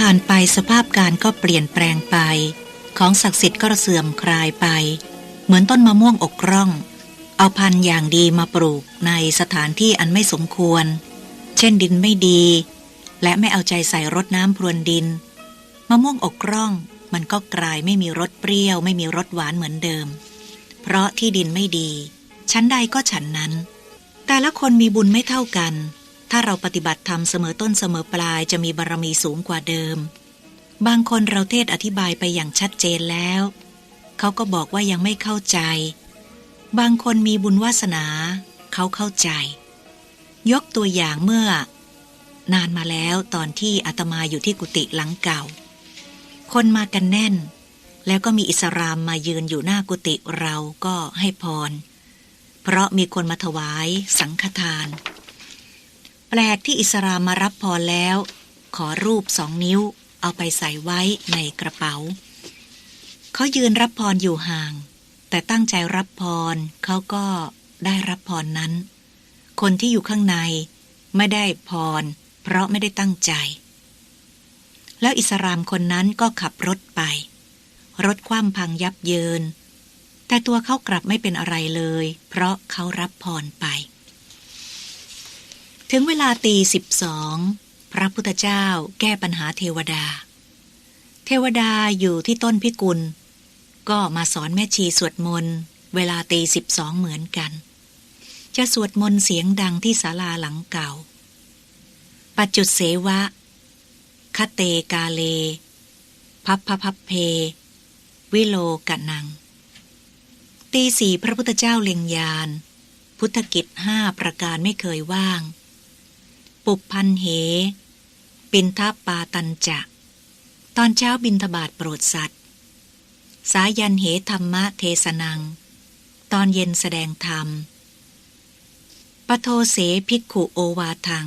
ผ่านไปสภาพการก็เปลี่ยนแปลงไป ของศักดิ์สิทธิ์ก็เสื่อมคลายไป เหมือนต้นมะม่วงอกร่อง เอาพันธุ์อย่างดีมาปลูกในสถานที่อันไม่สมควร เช่นดินไม่ดี และไม่เอาใจใส่รดน้ำพรวนดิน มะม่วงอกร่องมันก็กลายไม่มีรสเปรี้ยว ไม่มีรสหวานเหมือนเดิม เพราะที่ดินไม่ดี ชั้นใดก็ฉันนั้น แต่ละคนมีบุญไม่เท่ากัน ถ้าเราปฏิบัติธรรมเสมอต้นเสมอปลายจะมีบารมีสูงกว่าเดิม บางคนเราเทศอธิบายไปอย่างชัดเจนแล้ว เขาก็บอกว่ายังไม่เข้าใจ บางคนมีบุญวาสนา เขาเข้าใจ ยกตัวอย่างเมื่อ นานมาแล้วตอนที่อาตมาอยู่ที่กุฏิหลังเก่า คนมากันแน่น แล้วก็มีอิสรามมายืนอยู่หน้ากุฏิเราก็ให้พร เพราะมีคนมาถวายสังฆทาน แปลกที่อิสรามมารับพรแล้ว ขอรูปสองนิ้ว เอาไปใส่ไว้ในกระเป๋า เขายืนรับพรอยู่ห่าง แต่ตั้งใจรับพรเขาก็ได้รับพรนั้น คนที่อยู่ข้างในไม่ได้พร เพราะไม่ได้ตั้งใจ แล้วอิสรามคนนั้นก็ขับรถไป รถคว่ำพังยับเยิน แต่ตัวเขากลับไม่เป็นอะไรเลย เพราะเขารับพรไป ถึงเวลาตีสิบสองพระพุทธเจ้าแก้ปัญหาเทวดา เทวดาอยู่ที่ต้นพิกุล ก็มาสอนแม่ชีสวดมนต์เวลาตีสิบสองเหมือนกัน จะสวดมนต์เสียงดังที่ศาลาหลังเก่า ปัจจุเสวะคเตกาเล พับพพับเพ วิโลกะนัง ตีสี่พระพุทธเจ้าเล็งยาน พุทธกิจห้าประการไม่เคยว่าง ปุบพันเห ปินทัปปาตันจะตอนเช้าบินทบาทโปรดสัตว์ สายันเหธรรมะเทสนัง ตอนเย็นแสดงธรรม ปโทเสภิกขุโอวาทัง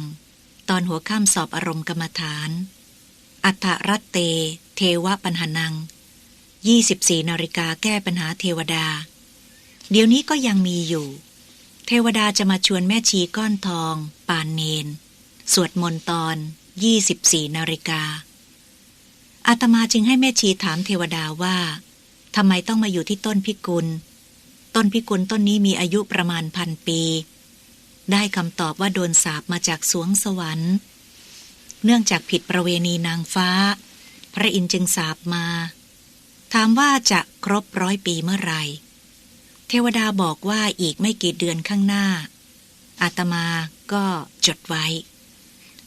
ตอนหัวข้ามสอบอารมณ์กรรมฐาน อัฏฐรัตเต เทวปัญหานัง 24นาฬิกาแก้ปัญหาเทวดา เดี๋ยวนี้ก็ยังมีอยู่ เทวดาจะมาชวนแม่ชีก้อนทอง ปานเนน สวดมนต์ตอน 24นาฬิกาอาตมาจึงให้แม่ชีถามเทวดาว่าทำไมต้องมาอยู่ที่ต้นพิกุล ต้นพิกุลต้นนี้มีอายุประมาณพันปี ได้คำตอบว่าโดนสาบมาจากสวงสวรรค์ เนื่องจากผิดประเวณีนางฟ้า พระอินทร์จึงสาบมา ถามว่าจะครบร้อยปีเมื่อไหร่ เทวดาบอกว่าอีกไม่กี่เดือนข้างหน้าอาตมาก็จดไว้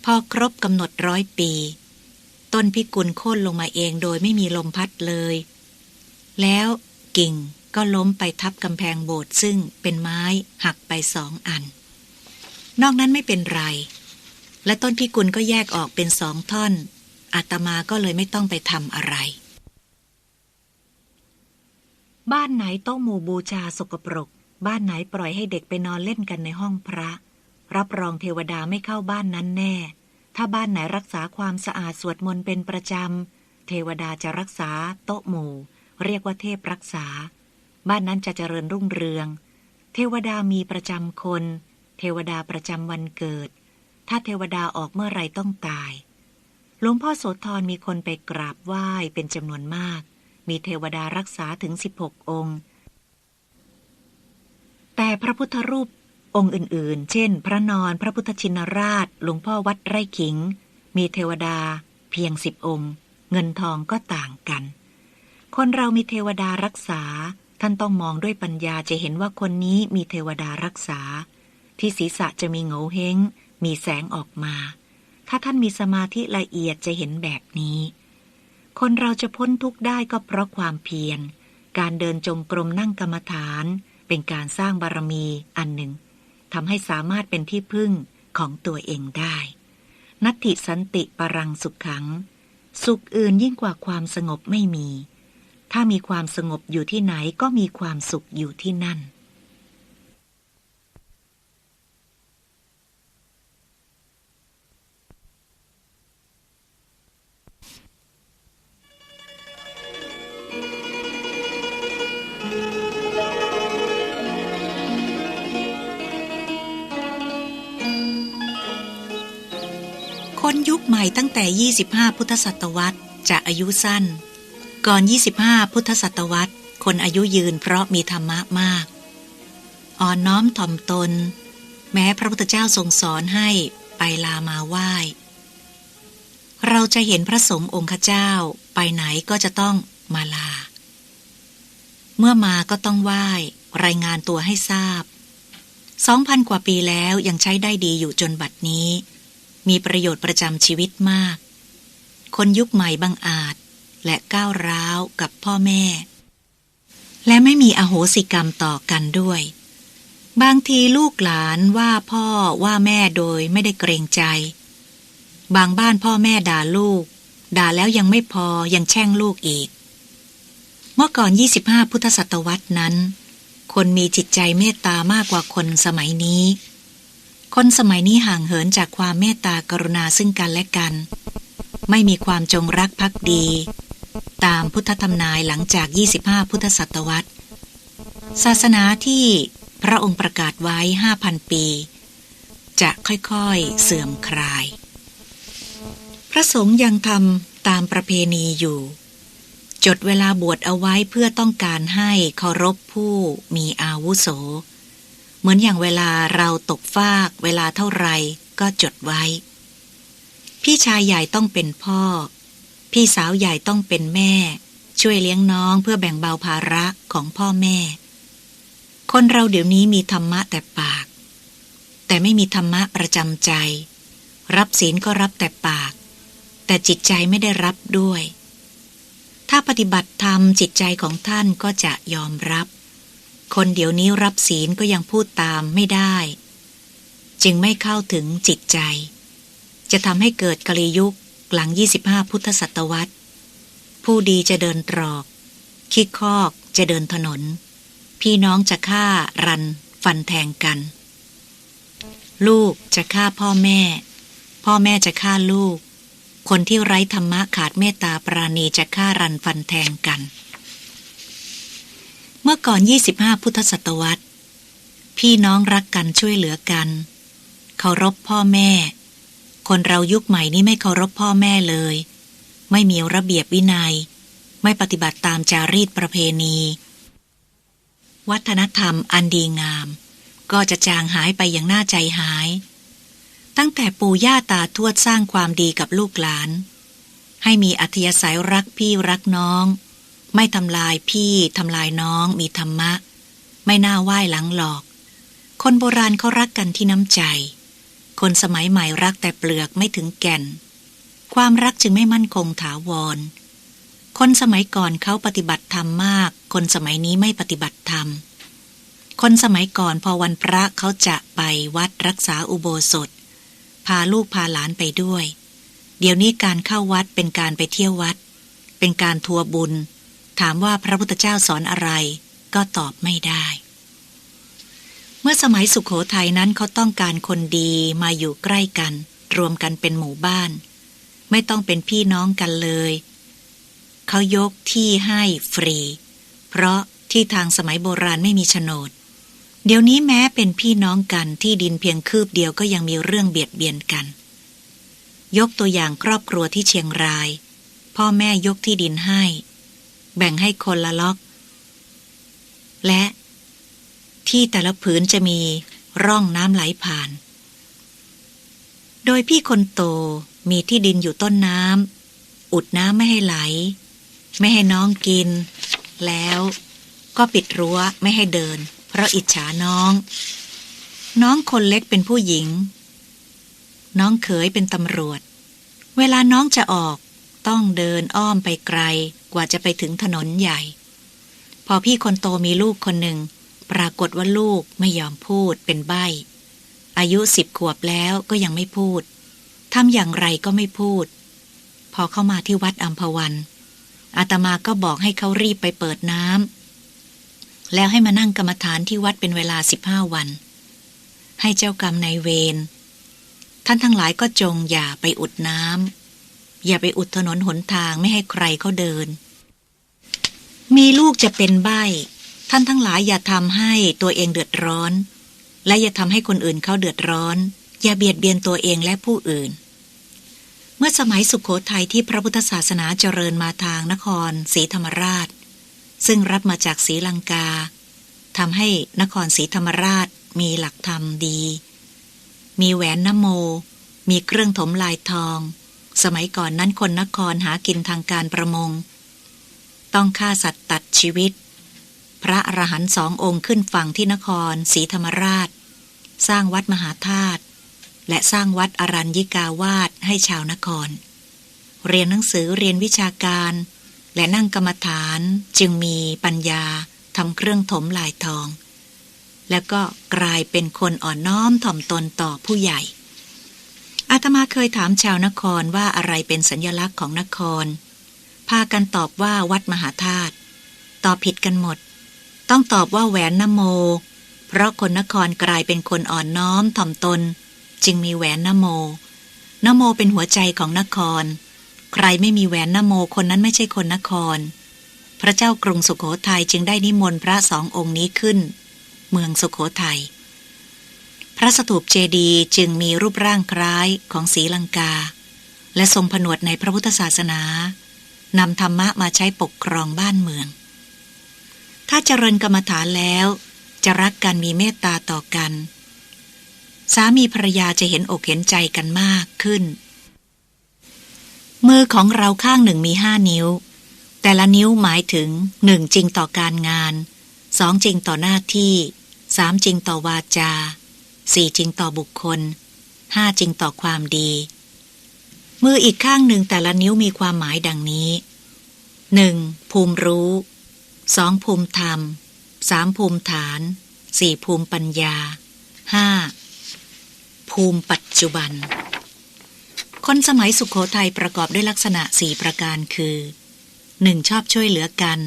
พอครบกำหนดร้อยปี ต้นพิกุลโค่นลงมาเองโดยไม่มีลมพัดเลย แล้วกิ่งก็ล้มไปทับกำแพงโบสถ์ซึ่งเป็นไม้หักไปสองอัน นอกนั้นไม่เป็นไร และต้นพิกุลก็แยกออกเป็นสองท่อน อาตมาก็เลยไม่ต้องไปทำอะไร บ้านไหนโต๊ะหมู่บูชาสกปรก บ้านไหนปล่อยให้เด็กไปนอนเล่นกันในห้องพระ รับรองเทวดาไม่เข้าบ้านนั้นแน่ ถ้าบ้านไหนรักษาความสะอาดสวดมนต์เป็นประจำ เทวดาจะรักษาโต๊ะหมู่ เรียกว่าเทพรักษา บ้านนั้นจะเจริญรุ่งเรือง เทวดามีประจำคน เทวดาประจำวันเกิด ถ้าเทวดาออกเมื่อไรต้องตาย หลวงพ่อโสธรมีคนไปกราบไหว้เป็นจำนวนมาก มีเทวดารักษาถึง 16 องค์ แต่พระพุทธรูป องค์อื่นๆ เช่น พระนอนพระพุทธชินราช หลวงพ่อวัดไร่ขิง มีเทวดา เพียงสิบองค์ เงินทองก็ต่างกัน คนเรามีเทวดารักษา ท่านต้องมองด้วยปัญญาจะเห็นว่าคนนี้มีเทวดารักษา ที่ศีรษะจะมีโงเฮงมีแสงออกมา ถ้าท่านมีสมาธิละเอียดจะเห็นแบบนี้ คนเราจะพ้นทุกข์ได้ก็เพราะความเพียร การเดินจงกรมนั่งกรรมฐาน เป็นการสร้างบารมีอันหนึ่ง ทำให้สามารถเป็นที่พึ่งของตัวเองได้ นัตติสันติปรังสุขขัง สุขอื่นยิ่งกว่าความสงบไม่มี ถ้ามีความสงบอยู่ที่ไหนก็มีความสุขอยู่ที่นั่น ใหม่ตั้งแต่ 25 พุทธศตวรรษจะอายุสั้น ก่อน 25 พุทธศตวรรษ คนอายุยืนเพราะมีธรรมะมาก อ่อนน้อมถ่อมตน แม้พระพุทธเจ้าทรงสอนให้ไปลามาไหว้ เราจะเห็นพระสงฆ์องค์เจ้าไปไหนก็จะต้องมาลา เมื่อมาก็ต้องไหว้ รายงานตัวให้ทราบสองพันกว่าปีแล้วยังใช้ได้ดีอยู่จนบัดนี้ มีประโยชน์ประจำชีวิตมาก คนยุคใหม่บังอาจ และก้าวร้าวกับพ่อแม่ และไม่มีอโหสิกรรมต่อกันด้วย บางทีลูกหลานว่าพ่อว่าแม่โดยไม่ได้เกรงใจ บางบ้านพ่อแม่ด่าลูก ด่าแล้วยังไม่พอยังแช่งลูกอีก เมื่อก่อน 25 พุทธศตวรรษนั้น คนมีจิตใจเมตตามากกว่าคนสมัยนี้ คนสมัยนี้ห่างเหินจากความเมตตากรุณาซึ่งกันและกัน ไม่มีความจงรักภักดี ตามพุทธธรรมนายหลังจาก 25 พุทธศตวรรษ ศาสนาที่พระองค์ประกาศไว้ 5,000 ปี จะค่อยๆเสื่อมคลาย พระสงฆ์ยังทำตามประเพณีอยู่ จดเวลาบวชเอาไว้เพื่อต้องการให้เคารพผู้มีอาวุโส เหมือนอย่างเวลาเราตกฟาก เวลาเท่าไรก็จดไว้ พี่ชายใหญ่ต้องเป็นพ่อ พี่สาวใหญ่ต้องเป็นแม่ ช่วยเลี้ยงน้องเพื่อแบ่งเบาภาระของพ่อแม่ คนเราเดี๋ยวนี้มีธรรมะแต่ปาก แต่ไม่มีธรรมะประจำใจ รับศีลก็รับแต่ปาก แต่จิตใจไม่ได้รับด้วย ถ้าปฏิบัติธรรมจิตใจของท่านก็จะยอมรับ คนเดี๋ยวนี้รับศีลก็ยังพูดตามไม่ได้ จึงไม่เข้าถึงจิตใจ จะทำให้เกิดกลียุคหลัง 25 พุทธศตวรรษ ผู้ดีจะเดินตรอก คิดคอกจะเดินถนน พี่น้องจะฆ่ารัน ฟันแทงกัน ลูกจะฆ่าพ่อแม่ พ่อแม่จะฆ่าลูก คนที่ไร้ธรรมะขาดเมตตาปราณีจะฆ่ารันฟันแทงกัน เมื่อก่อน 25 พุทธศตวรรษ พี่น้องรักกันช่วยเหลือกันเคารพพ่อแม่ คนเรายุคใหม่นี้ไม่เคารพพ่อแม่เลย ไม่มีระเบียบวินัย ไม่ปฏิบัติตามจารีตประเพณี วัฒนธรรมอันดีงาม ก็จะจางหายไปอย่างน่าใจหาย ตั้งแต่ปู่ย่าตาทวดสร้างความดีกับลูกหลาน ให้มีอัธยาศัยรักพี่รักน้อง ไม่ทำลายพี่ทำลายน้องมีธรรมะ ไม่น่าไหว้หลังหลอก คนโบราณเขารักกันที่น้ำใจ คนสมัยใหม่รักแต่เปลือกไม่ถึงแก่น ความรักจึงไม่มั่นคงถาวร คนสมัยก่อนเขาปฏิบัติธรรมมาก คนสมัยนี้ไม่ปฏิบัติธรรม คนสมัยก่อนพอวันพระเขาจะไปวัดรักษาอุโบสถ พาลูกพาหลานไปด้วย เดี๋ยวนี้การเข้าวัดเป็นการไปเที่ยววัด เป็นการทัวร์บุญ ถามว่าพระพุทธเจ้าสอนอะไร ก็ตอบไม่ได้ เมื่อสมัยสุขโขทัยนั้นเขาต้องการคนดีมาอยู่ใกล้กัน รวมกันเป็นหมู่บ้าน ไม่ต้องเป็นพี่น้องกันเลย เขายกที่ให้ฟรี เพราะที่ทางสมัยโบราณไม่มีโฉนด เดี๋ยวนี้แม้เป็นพี่น้องกันที่ดินเพียงคืบเดียวก็ยังมีเรื่องเบียดเบียนกัน ยกตัวอย่างครอบครัวที่เชียงราย พ่อแม่ยกที่ดินให้ แบ่งให้คนละล็อก และที่แต่ละผืนจะมีร่องน้ำไหลผ่าน โดยพี่คนโตมีที่ดินอยู่ต้นน้ำอุดน้ำไม่ให้ไหล ไม่ให้น้องกิน แล้วก็ปิดรั้วไม่ให้เดิน เพราะอิจฉาน้อง น้องคนเล็กเป็นผู้หญิง น้องเขยเป็นตำรวจ เวลาน้องจะออกต้องเดินอ้อมไปไกล ว่าจะไปถึงถนนใหญ่ พอพี่คนโตมีลูกคนหนึ่ง ปรากฏว่าลูกไม่ยอมพูดเป็นใบ้อายุสิบขวบแล้วก็ยังไม่พูดทำอย่างไรก็ไม่พูด พอเข้ามาที่วัดอัมพวัน อาตมาก็บอกให้เขารีบไปเปิดน้ำแล้วให้มานั่งกรรมฐานที่วัดเป็นเวลาสิบห้าวัน ให้เจ้ากรรมนายเวรท่านทั้งหลายก็จงอย่าไปอุดน้ำอย่าไปอุดถนนหนทางไม่ให้ใครเขาเดิน มีลูกจะเป็นใบ้ท่านทั้งหลายอย่าทำให้ตัวเองเดือดร้อน และอย่าทำให้คนอื่นเขาเดือดร้อน อย่าเบียดเบียนตัวเองและผู้อื่น เมื่อสมัยสุขโขทัยที่พระพุทธศาสนาเจริญมาทางนครศรีธรรมราช ซึ่งรับมาจากศรีลังกาทำให้นครศรีธรรมราชมีหลักธรรมดี มีแหวนนโม มีเครื่องถมลายทอง สมัยก่อนนั้นคนนครหากินทางการประมง ต้องฆ่าสัตว์ตัดชีวิต พระอรหันต์สององค์ขึ้นฝั่งที่นครศรีธรรมราช สร้างวัดมหาธาตุและสร้างวัดอรัญญิกาวาสให้ชาวนคร เรียนหนังสือเรียนวิชาการ และนั่งกรรมฐานจึงมีปัญญาทำเครื่องถมลายทอง แล้วก็กลายเป็นคนอ่อนน้อมถ่อมตนต่อผู้ใหญ่อาตมาเคยถามชาวนครว่าอะไรเป็นสัญญลักษณ์ของนคร พากันตอบว่าวัดมหาธาตุตอบผิดกันหมด ต้องตอบว่าแหวนนโม เพราะคนนครกลายเป็นคนอ่อนน้อมถ่อมตน จึงมีแหวนนโมนโมเป็นหัวใจของนคร ใครไม่มีแหวนนโมคนนั้นไม่ใช่คนนคร พระเจ้ากรุงสุขโขทัยจึงได้นิมนต์พระสององค์นี้ขึ้น เมืองสุขโขทัยพระสถูปเจดีจึงมีรูปร่างคล้ายของศรีลังกา และทรงผนวดในพระพุทธศาสนา นำธรรมะมาใช้ปกครองบ้านเมือง ถ้าเจริญกรรมฐานแล้ว จะรักกันมีเมตตาต่อกัน สามีภรรยาจะเห็นอกเห็นใจกันมากขึ้น มือของเราข้างหนึ่งมีห้านิ้ว แต่ละนิ้วหมายถึงหนึ่งจริงต่อการงานสองจริงต่อหน้าที่สามจริงต่อวาจาสี่จริงต่อบุคคลห้าจริงต่อความดี มืออีกข้างหนึ่งแต่ละนิ้วมีความหมายดังนี้หนึ่งภูมิรู้สองภูมิธรรมสามภูมิฐานสี่ภูมิปัญญาห้าภูมิปัจจุบัน คนสมัยสุขโขทัยประกอบด้วยลักษณะสี่ประการคือหนึ่งชอบช่วยเหลือกัน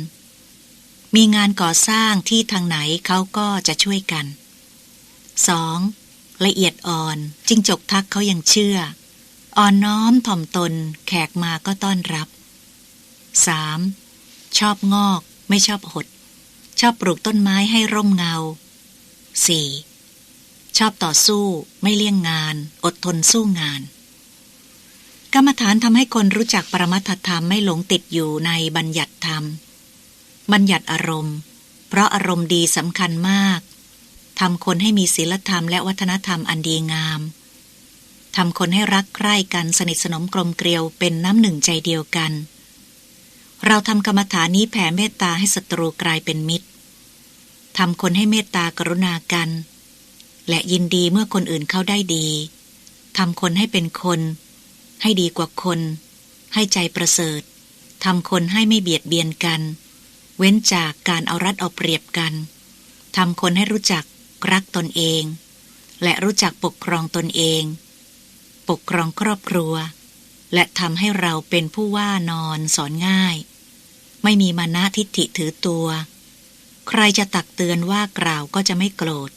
มีงานก่อสร้างที่ทางไหนเขาก็จะช่วยกัน 2. ละเอียดอ่อนจิงจกทักเขายังเชื่อ อ่อนน้อมถ่อมตน แขกมาก็ต้อนรับ 3. ชอบงอก ไม่ชอบหด ชอบปลูกต้นไม้ให้ร่มเงา 4. ชอบต่อสู้ไม่เลี่ยงงาน อดทนสู้งาน กรรมฐานทำให้คนรู้จักปรมัตถธรรมไม่หลงติดอยู่ในบัญญัติธรรม บัญญัติอารมณ์ เพราะอารมณ์ดีสำคัญมากทำคนให้มีศีลธรรมและวัฒนธรรมอันดีงาม ทำคนให้รักใคร่กันสนิทสนมกลมเกลียวเป็นน้ำหนึ่งใจเดียวกัน เราทำกรรมฐานนี้แผ่เมตตาให้ศัตรูกลายเป็นมิตรทำคนให้เมตตากรุณากัน และยินดีเมื่อคนอื่นเข้าได้ดีทำคนให้เป็นคน ให้ดีกว่าคน ให้ใจประเสริฐทำคนให้ไม่เบียดเบียนกัน เว้นจากการเอารัดเอาเปรียบกันทำคนให้รู้จักรักตนเอง และรู้จักปกครองตนเอง ปกครองครอบครัว และทำให้เราเป็นผู้ว่านอนสอนง่าย ไม่มีมานะทิฏฐิถือตัว ใครจะตักเตือนว่ากล่าวก็จะไม่โกรธ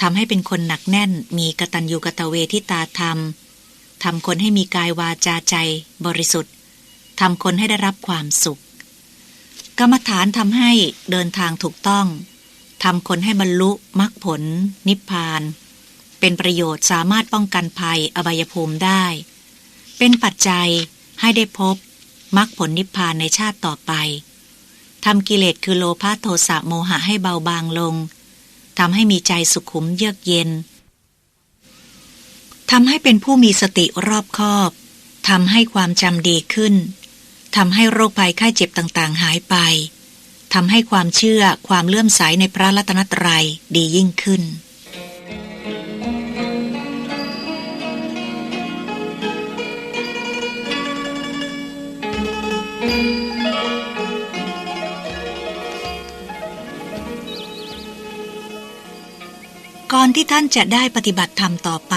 ทำให้เป็นคนหนักแน่นมีกตัญญูกตเวทิตาธรรมทำคนให้มีกายวาจาใจบริสุทธิ์ทำคนให้ได้รับความสุข กรรมฐานทำให้เดินทางถูกต้องทำคนให้บรรลุมรรคผลนิพพาน เป็นประโยชน์สามารถป้องกันภัยอบายภูมิได้ เป็นปัจจัยให้ได้พบมรรคผลนิพพานในชาติต่อไปทำกิเลสคือโลภะโทสะโมหะให้เบาบางลงทำให้มีใจสุขุมเยือกเย็นทำให้เป็นผู้มีสติรอบคอบทำให้ความจำดีขึ้นทำให้โรคภัยไข้เจ็บต่างๆ หายไปทำให้ความเชื่อความเลื่อมใสในพระรัตนตรัยดียิ่งขึ้น ก่อนที่ท่านจะได้ปฏิบัติธรรมต่อไป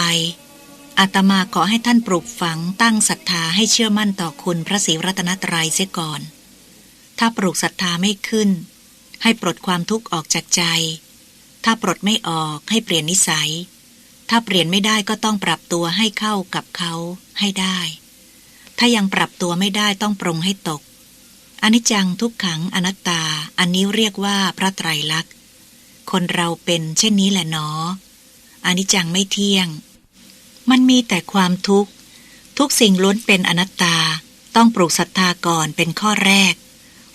อาตมาขอให้ท่านปลูกฝังตั้งศรัทธาให้เชื่อมั่นต่อคุณพระศรีรัตนตรัยเสียก่อน ถ้าปลูกศรัทธาไม่ขึ้น ให้ปลดความทุกข์ออกจากใจ ถ้าปลดไม่ออกให้เปลี่ยนนิสัย ถ้าเปลี่ยนไม่ได้ก็ต้องปรับตัวให้เข้ากับเขาให้ได้ ถ้ายังปรับตัวไม่ได้ต้องปรงให้ตกอนิจจังทุกขังอนัตตา อันนี้เรียกว่าพระไตรลักษณ์ คนเราเป็นเช่นนี้แหละเนาะอนิจจังไม่เที่ยง มันมีแต่ความทุกข์ ทุกสิ่งล้วนเป็นอนัตตา ต้องปลูกศรัทธาก่อนเป็นข้อแรก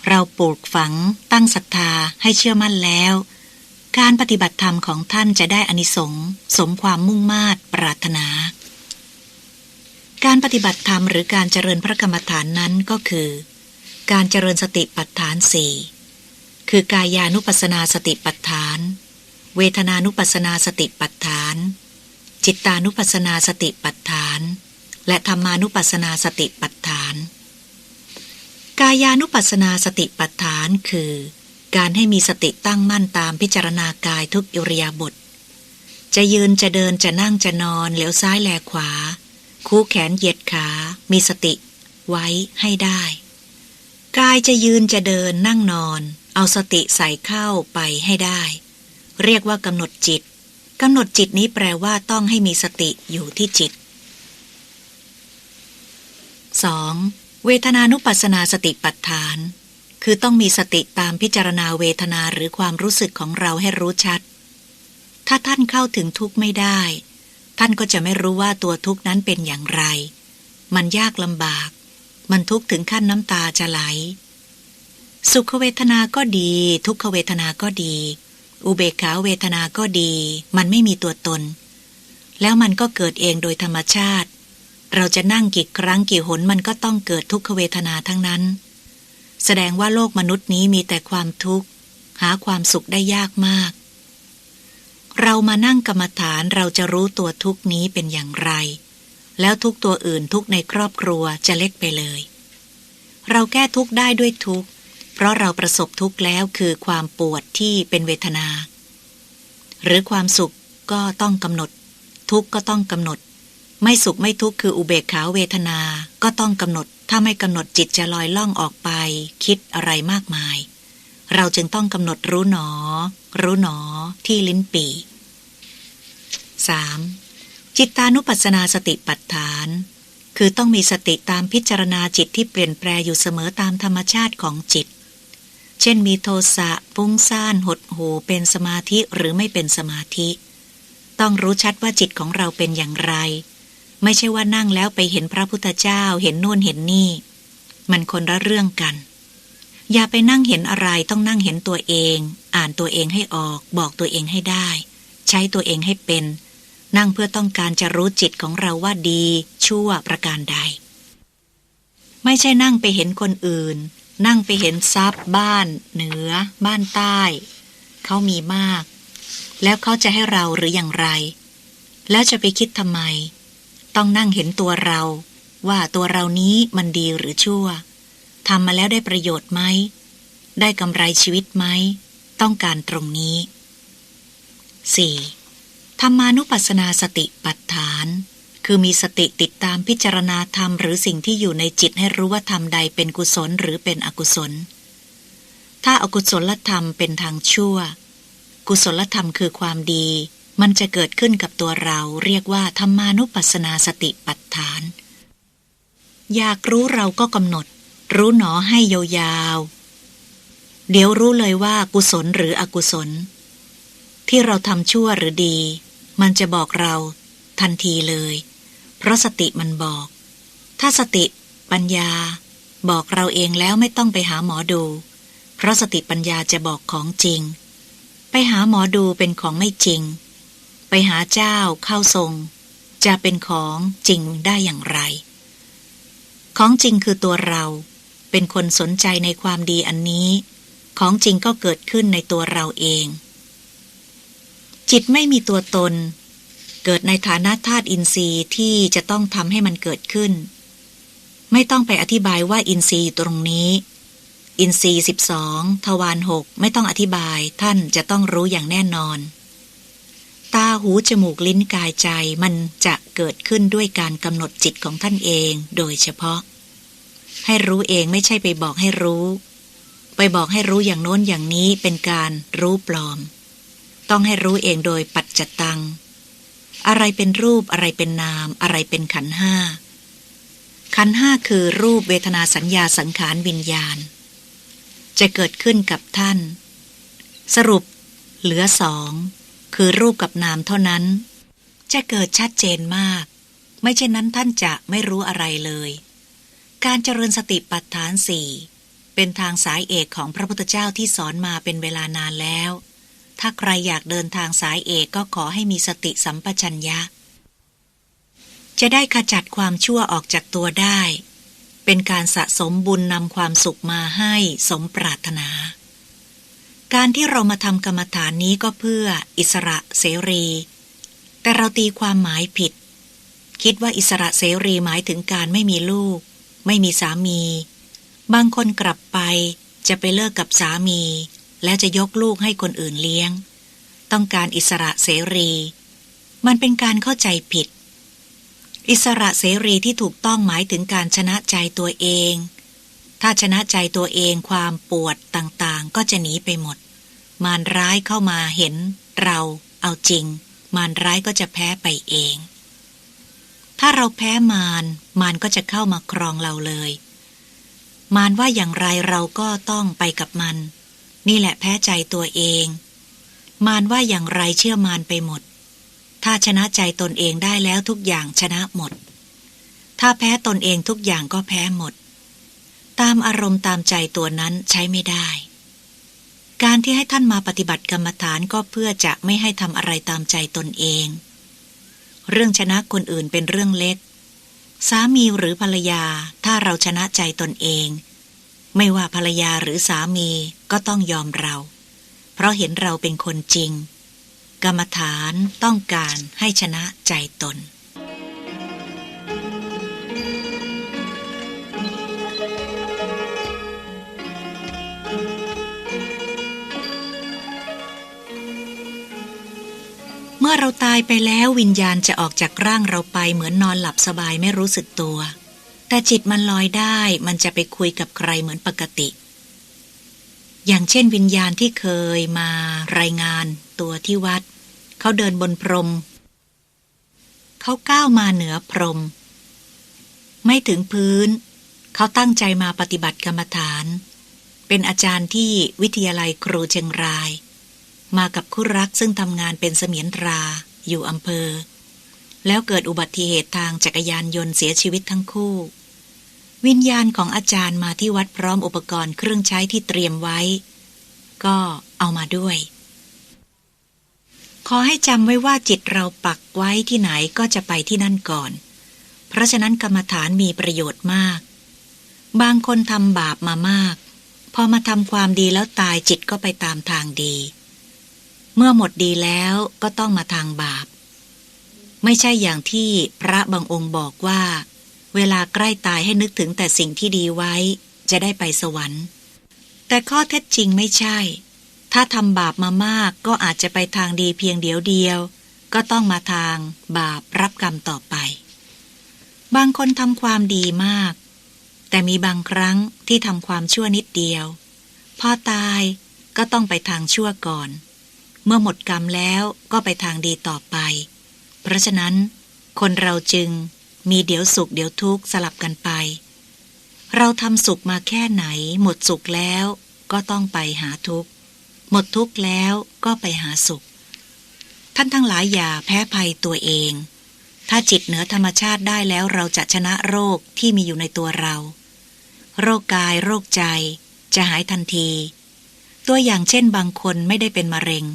เราปลูกฝังตั้งศรัทธาให้เชื่อมั่นแล้ว การปฏิบัติธรรมของท่านจะได้อานิสงส์สมความมุ่งมา่ปรารถนา การปฏิบัติธรรมหรือการเจริญพระกรรมฐานนั้นก็คือ การเจริญสติปัฏฐานสี่ คือกายานุปัสนาสติปัฏฐาน เวทนานุปัสนาสติปัฏฐาน จิตานุปัสนาสติปัฏฐาน และธรรมานุปัสนาสติปัฏฐาน กายานุปัสนาสติปัฏฐานคือ การให้มีสติตั้งมั่นตามพิจารณากายทุกอิริยาบถจะยืนจะเดินจะนั่งจะนอนเหลียวซ้ายแลขวา คู่แขนเหยียดขา มีสติ ไว้ให้ได้ กายจะยืนจะเดินนั่งนอน เอาสติใส่เข้าไปให้ได้ เรียกว่ากำหนดจิตกำหนดจิตนี้แปลว่าต้องให้มีสติอยู่ที่จิต 2. เวทนานุปัสนาสติปัฏฐาน คือต้องมีสติตามพิจารณาเวทนาหรือความรู้สึกของเราให้รู้ชัด ถ้าท่านเข้าถึงทุกข์ไม่ได้ ท่านก็จะไม่รู้ว่าตัวทุกข์นั้นเป็นอย่างไร มันยากลำบาก มันทุกข์ถึงขั้นน้ำตาจะไหล สุขเวทนาก็ดี ทุกขเวทนาก็ดี อุเบกขาเวทนาก็ดี มันไม่มีตัวตน แล้วมันก็เกิดเองโดยธรรมชาติ เราจะนั่งกี่ครั้งกี่หนมันก็ต้องเกิดทุกขเวทนาทั้งนั้น แสดงว่าโลกมนุษย์นี้มีแต่ความทุกข์ หาความสุขได้ยากมาก เรามานั่งกรรมฐานเราจะรู้ตัวทุกนี้เป็นอย่างไร แล้วทุกตัวอื่นทุกในครอบครัวจะเล็กไปเลย เราแก้ทุกได้ด้วยทุก เพราะเราประสบทุกข์แล้วคือความปวดที่เป็นเวทนา หรือความสุขก็ต้องกำหนด ทุกข์ก็ต้องกำหนด ไม่สุขไม่ทุกข์คืออุเบกขาเวทนาก็ต้องกำหนด ถ้าไม่กำหนดจิตจะลอยล่องออกไป คิดอะไรมากมาย เราจึงต้องกำหนดรู้หนอ รู้หนอที่ลิ้นปี 3. จิตตานุปัสสนาสติปัฏฐาน คือต้องมีสติตามพิจารณาจิตที่เปลี่ยนแปลอยู่เสมอตามธรรมชาติของจิต เช่นมีโทสะฟุ้งซ่านหดหูเป็นสมาธิหรือไม่เป็นสมาธิ ต้องรู้ชัดว่าจิตของเราเป็นอย่างไร ไม่ใช่ว่านั่งแล้วไปเห็นพระพุทธเจ้าเห็นโน่นเห็นนี่ มันคนละเรื่องกัน อย่าไปนั่งเห็นอะไรต้องนั่งเห็นตัวเอง อ่านตัวเองให้ออก บอกตัวเองให้ได้ ใช้ตัวเองให้เป็น นั่งเพื่อต้องการจะรู้จิตของเราว่าดี ชั่วประการใด ไม่ใช่นั่งไปเห็นคนอื่น นั่งไปเห็นทรัพย์บ้าน เหนือ บ้านใต้ เขามีมาก แล้วเขาจะให้เราหรืออย่างไร แล้วจะไปคิดทำไม ต้องนั่งเห็นตัวเรา ว่าตัวเรานี้มันดีหรือชั่วทำมาแล้วได้ประโยชน์ไหม ได้กำไรชีวิตไหม ต้องการตรงนี้ 4. ธรรมานุปัสสนาสติปัฏฐาน คือมีสติติดตามพิจารณาธรรมหรือสิ่งที่อยู่ในจิตให้รู้ว่าธรรมใดเป็นกุศลหรือเป็นอกุศล ถ้าอากุศลธรรมเป็นทางชั่ว กุศลธรรมคือความดี มันจะเกิดขึ้นกับตัวเราเรียกว่าธรรมานุปัสสนาสติปัฏฐาน อยากรู้เราก็กำหนด รู้หนอให้ยาวๆ เดี๋ยวรู้เลยว่ากุศลหรืออกุศล ที่เราทำชั่วหรือดี มันจะบอกเราทันทีเลย เพราะสติมันบอก ถ้าสติปัญญา บอกเราเองแล้วไม่ต้องไปหาหมอดู เพราะสติปัญญาจะบอกของจริง ไปหาหมอดูเป็นของไม่จริง ไปหาเจ้าเข้าทรง จะเป็นของจริงได้อย่างไร ของจริงคือตัวเราเป็นคนสนใจในความดีอันนี้ ของจริงก็เกิดขึ้นในตัวเราเอง จิตไม่มีตัวตน เกิดในฐานะธาตุอินทรีย์ที่จะต้องทำให้มันเกิดขึ้น ไม่ต้องไปอธิบายว่าอินทรีย์ตรงนี้ อินทรีย์สิบสองทวารหกไม่ต้องอธิบายท่านจะต้องรู้อย่างแน่นอน ตาหูจมูกลิ้นกายใจมันจะเกิดขึ้นด้วยการกำหนดจิตของท่านเองโดยเฉพาะ ให้รู้เองไม่ใช่ไปบอกให้รู้ ไปบอกให้รู้อย่างโน้นอย่างนี้เป็นการรู้ปลอม ต้องให้รู้เองโดยปัจจตัง อะไรเป็นรูปอะไรเป็นนาม อะไรเป็นขันห้า ขันห้าคือรูปเวทนาสัญญาสังขารวิญญาณ จะเกิดขึ้นกับท่าน สรุป เหลือสอง คือรูปกับนามเท่านั้น จะเกิดชัดเจนมาก ไม่เช่นนั้นท่านจะไม่รู้อะไรเลย การเจริญสติปัฏฐานสี่เป็นทางสายเอกของพระพุทธเจ้าที่สอนมาเป็นเวลานานแล้ว ถ้าใครอยากเดินทางสายเอกก็ขอให้มีสติสัมปชัญญะ จะได้ขจัดความชั่วออกจากตัวได้ เป็นการสะสมบุญนำความสุขมาให้สมปรารถนา การที่เรามาทำกรรมฐานนี้ก็เพื่ออิสระเสรี แต่เราตีความหมายผิด คิดว่าอิสระเสรีหมายถึงการไม่มีลูก ไม่มีสามี บางคนกลับไปจะไปเลิกกับสามี แล้วจะยกลูกให้คนอื่นเลี้ยง ต้องการอิสระเสรี มันเป็นการเข้าใจผิด อิสระเสรีที่ถูกต้องหมายถึงการชนะใจตัวเอง ถ้าชนะใจตัวเองความปวดต่างๆ ก็จะหนีไปหมด มารร้ายเข้ามาเห็น เราเอาจริง มารร้ายก็จะแพ้ไปเอง ถ้าเราแพ้มารมารก็จะเข้ามาครองเราเลย มารว่าอย่างไรเราก็ต้องไปกับมัน นี่แหละแพ้ใจตัวเอง มารว่าอย่างไรเชื่อมารไปหมด ถ้าชนะใจตนเองได้แล้วทุกอย่างชนะหมด ถ้าแพ้ตนเองทุกอย่างก็แพ้หมด ตามอารมณ์ตามใจตัวนั้นใช้ไม่ได้ การที่ให้ท่านมาปฏิบัติกรรมฐานก็เพื่อจะไม่ให้ทำอะไรตามใจตนเอง เรื่องชนะคนอื่นเป็นเรื่องเล็ก สามีหรือภรรยาถ้าเราชนะใจตนเอง ไม่ว่าภรรยาหรือสามีก็ต้องยอมเรา เพราะเห็นเราเป็นคนจริง กรรมฐานต้องการให้ชนะใจตน เมื่อเราตายไปแล้ววิญญาณจะออกจากร่างเราไปเหมือนนอนหลับสบายไม่รู้สึกตัว แต่จิตมันลอยได้มันจะไปคุยกับใครเหมือนปกติ อย่างเช่นวิญญาณที่เคยมารายงานตัวที่วัด เขาเดินบนพรม เขาก้าวมาเหนือพรม ไม่ถึงพื้น เขาตั้งใจมาปฏิบัติกรรมฐาน เป็นอาจารย์ที่วิทยาลัยครูเชียงราย มากับคู่รักซึ่งทำงานเป็นเสมียนตราอยู่อำเภอ แล้วเกิดอุบัติเหตุทางจักรยานยนต์เสียชีวิตทั้งคู่ วิญญาณของอาจารย์มาที่วัดพร้อมอุปกรณ์เครื่องใช้ที่เตรียมไว้ ก็เอามาด้วย ขอให้จำไว้ว่าจิตเราปักไว้ที่ไหนก็จะไปที่นั่นก่อน เพราะฉะนั้นกรรมฐานมีประโยชน์มาก บางคนทำบาปมามาก พอมาทำความดีแล้วตายจิตก็ไปตามทางดี เมื่อหมดดีแล้วก็ต้องมาทางบาป ไม่ใช่อย่างที่พระบางองค์บอกว่า เวลาใกล้ตายให้นึกถึงแต่สิ่งที่ดีไว้ จะได้ไปสวรรค์ แต่ข้อเท็จจริงไม่ใช่ ถ้าทำบาปมามากก็อาจจะไปทางดีเพียงเดียวเดียว ก็ต้องมาทางบาปรับกรรมต่อไป บางคนทำความดีมาก แต่มีบางครั้งที่ทำความชั่วนิดเดียว พอตายก็ต้องไปทางชั่วก่อน เมื่อหมดกรรมแล้วก็ไปทางดีต่อไป เพราะฉะนั้นคนเราจึง มีเดี๋ยวสุขเดี๋ยวทุกข์สลับกันไป เราทำสุขมาแค่ไหน หมดสุขแล้วก็ต้องไปหาทุกข์ หมดทุกข์แล้วก็ไปหาสุข ท่านทั้งหลายอย่าแพ้ภัยตัวเอง ถ้าจิตเหนือธรรมชาติได้แล้วเราจะชนะโรคที่มีอยู่ในตัวเรา โรคกายโรคใจ จะหายทันที ตัวอย่างเช่นบางคนไม่ได้เป็นมะเร็ง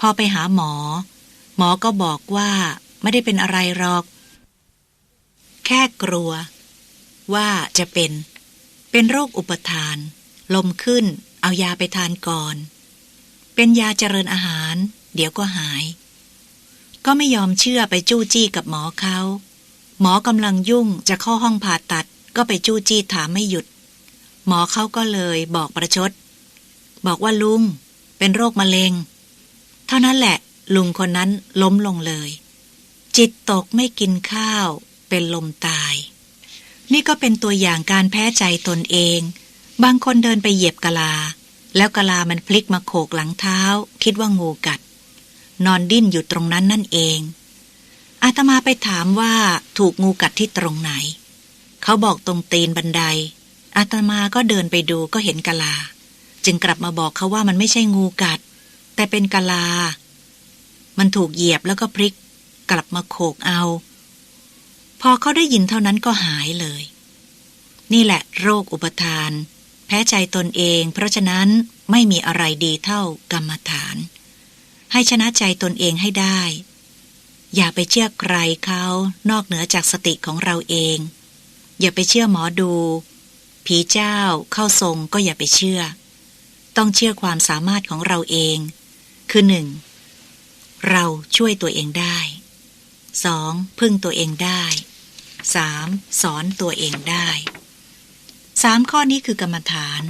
พอไปหาหมอ หมอก็บอกว่าไม่ได้เป็นอะไรหรอก แค่กลัว ว่าจะเป็น เป็นโรคอุปทาน ลมขึ้น เอายาไปทานก่อน เป็นยาเจริญอาหาร เดี๋ยวก็หาย ก็ไม่ยอมเชื่อไปจู้จี้กับหมอเขา หมอกำลังยุ่งจะเข้าห้องผ่าตัด ก็ไปจู้จี้ถามไม่หยุด หมอเขาก็เลยบอกประชด บอกว่าลุง เป็นโรคมะเร็ง เท่านั้นแหละลุงคนนั้นล้มลงเลย จิตตกไม่กินข้าว เป็นลมตาย นี่ก็เป็นตัวอย่างการแพ้ใจตนเอง บางคนเดินไปเหยียบกะลา แล้วกะลามันพลิกมาโขกหลังเท้า คิดว่างูกัด นอนดิ้นอยู่ตรงนั้นนั่นเอง อาตมาไปถามว่าถูกงูกัดที่ตรงไหน เขาบอกตรงตีนบันได อาตมาก็เดินไปดูก็เห็นกะลา จึงกลับมาบอกเขาว่ามันไม่ใช่งูกัด แต่เป็นกะลา มันถูกเหยียบแล้วก็พลิกกลับมาโขกเอา พอเขาได้ยินเท่านั้นก็หายเลย นี่แหละโรคอุปทาน แพ้ใจตนเอง เพราะฉะนั้นไม่มีอะไรดีเท่ากรรมฐาน ให้ชนะใจตนเองให้ได้ อย่าไปเชื่อใครเขานอกเหนือจากสติของเราเอง อย่าไปเชื่อหมอดู ผีเจ้าเข้าทรงก็อย่าไปเชื่อ ต้องเชื่อความสามารถของเราเอง คือหนึ่งเราช่วยตัวเองได้ 2. พึ่งตัวเองได้ 3. สอนตัวเองได้สามข้อนี้คือกรรมฐาน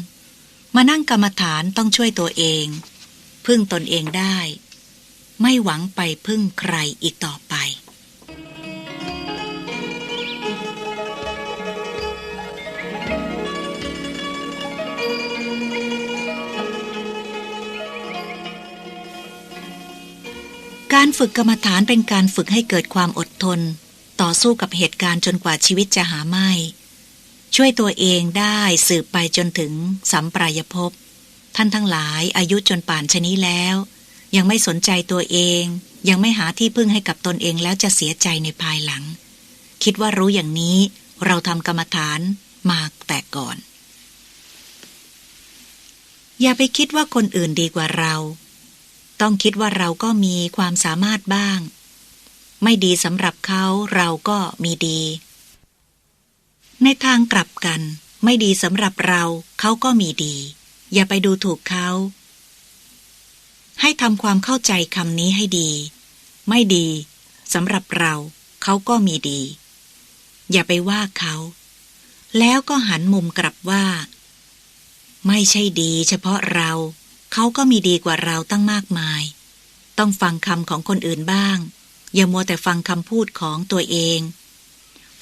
มานั่งกรรมฐานต้องช่วยตัวเอง พึ่งตนเองได้ ไม่หวังไปพึ่งใครอีกต่อไป การฝึกกรรมฐานเป็นการฝึกให้เกิดความอดทน ต่อสู้กับเหตุการณ์จนกว่าชีวิตจะหาไม่ ช่วยตัวเองได้สืบไปจนถึงสัมปรายภพท่านทั้งหลายอายุจนป่านชนี้แล้ว ยังไม่สนใจตัวเอง ยังไม่หาที่พึ่งให้กับตนเองแล้วจะเสียใจในภายหลัง คิดว่ารู้อย่างนี้เราทำกรรมฐานมาแต่ก่อน อย่าไปคิดว่าคนอื่นดีกว่าเรา ต้องคิดว่าเราก็มีความสามารถบ้าง ไม่ดีสำหรับเขาเราก็มีดี ในทางกลับกัน ไม่ดีสำหรับเราเขาก็มีดี อย่าไปดูถูกเขา ให้ทำความเข้าใจคำนี้ให้ดี ไม่ดีสำหรับเราเขาก็มีดี อย่าไปว่าเขา แล้วก็หันมุมกลับว่า ไม่ใช่ดีเฉพาะเรา เขาก็มีดีกว่าเราตั้งมากมาย ต้องฟังคำของคนอื่นบ้าง อย่ามัวแต่ฟังคำพูดของตัวเอง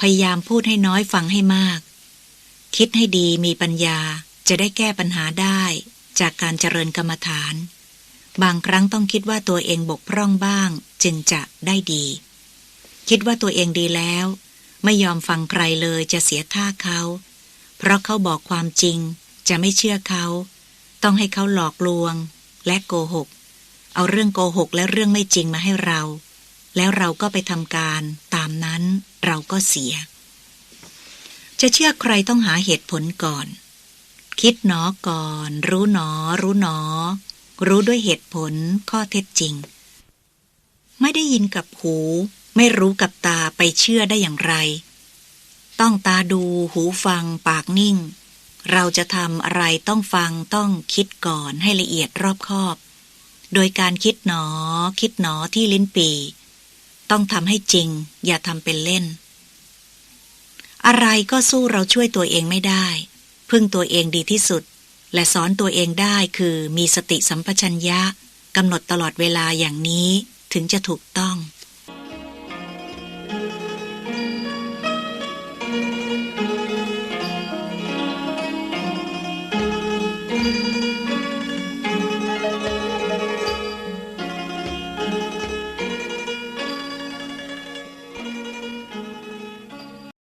พยายามพูดให้น้อยฟังให้มาก คิดให้ดีมีปัญญาจะได้แก้ปัญหาได้จากการเจริญกรรมฐาน บางครั้งต้องคิดว่าตัวเองบกพร่องบ้าง จึงจะได้ดี คิดว่าตัวเองดีแล้ว ไม่ยอมฟังใครเลยจะเสียท่าเขา เพราะเขาบอกความจริงจะไม่เชื่อเขา ต้องให้เขาหลอกลวง และโกหก เอาเรื่องโกหกและเรื่องไม่จริงมาให้เรา แล้วเราก็ไปทำการตามนั้นเราก็เสีย จะเชื่อใครต้องหาเหตุผลก่อน คิดหนอก่อน รู้หนอ รู้หนอ รู้ด้วยเหตุผลข้อเท็จจริง ไม่ได้ยินกับหู ไม่รู้กับตาไปเชื่อได้อย่างไร ต้องตาดูหูฟังปากนิ่ง เราจะทำอะไรต้องฟังต้องคิดก่อนให้ละเอียดรอบคอบ โดยการคิดหนอ คิดหนอที่ลิ้นปี ต้องทำให้จริง อย่าทำเป็นเล่น อะไรก็สู้เราช่วยตัวเองไม่ได้ พึ่งตัวเองดีที่สุด และสอนตัวเองได้คือมีสติสัมปชัญญะกำหนดตลอดเวลาอย่างนี้ถึงจะถูกต้อง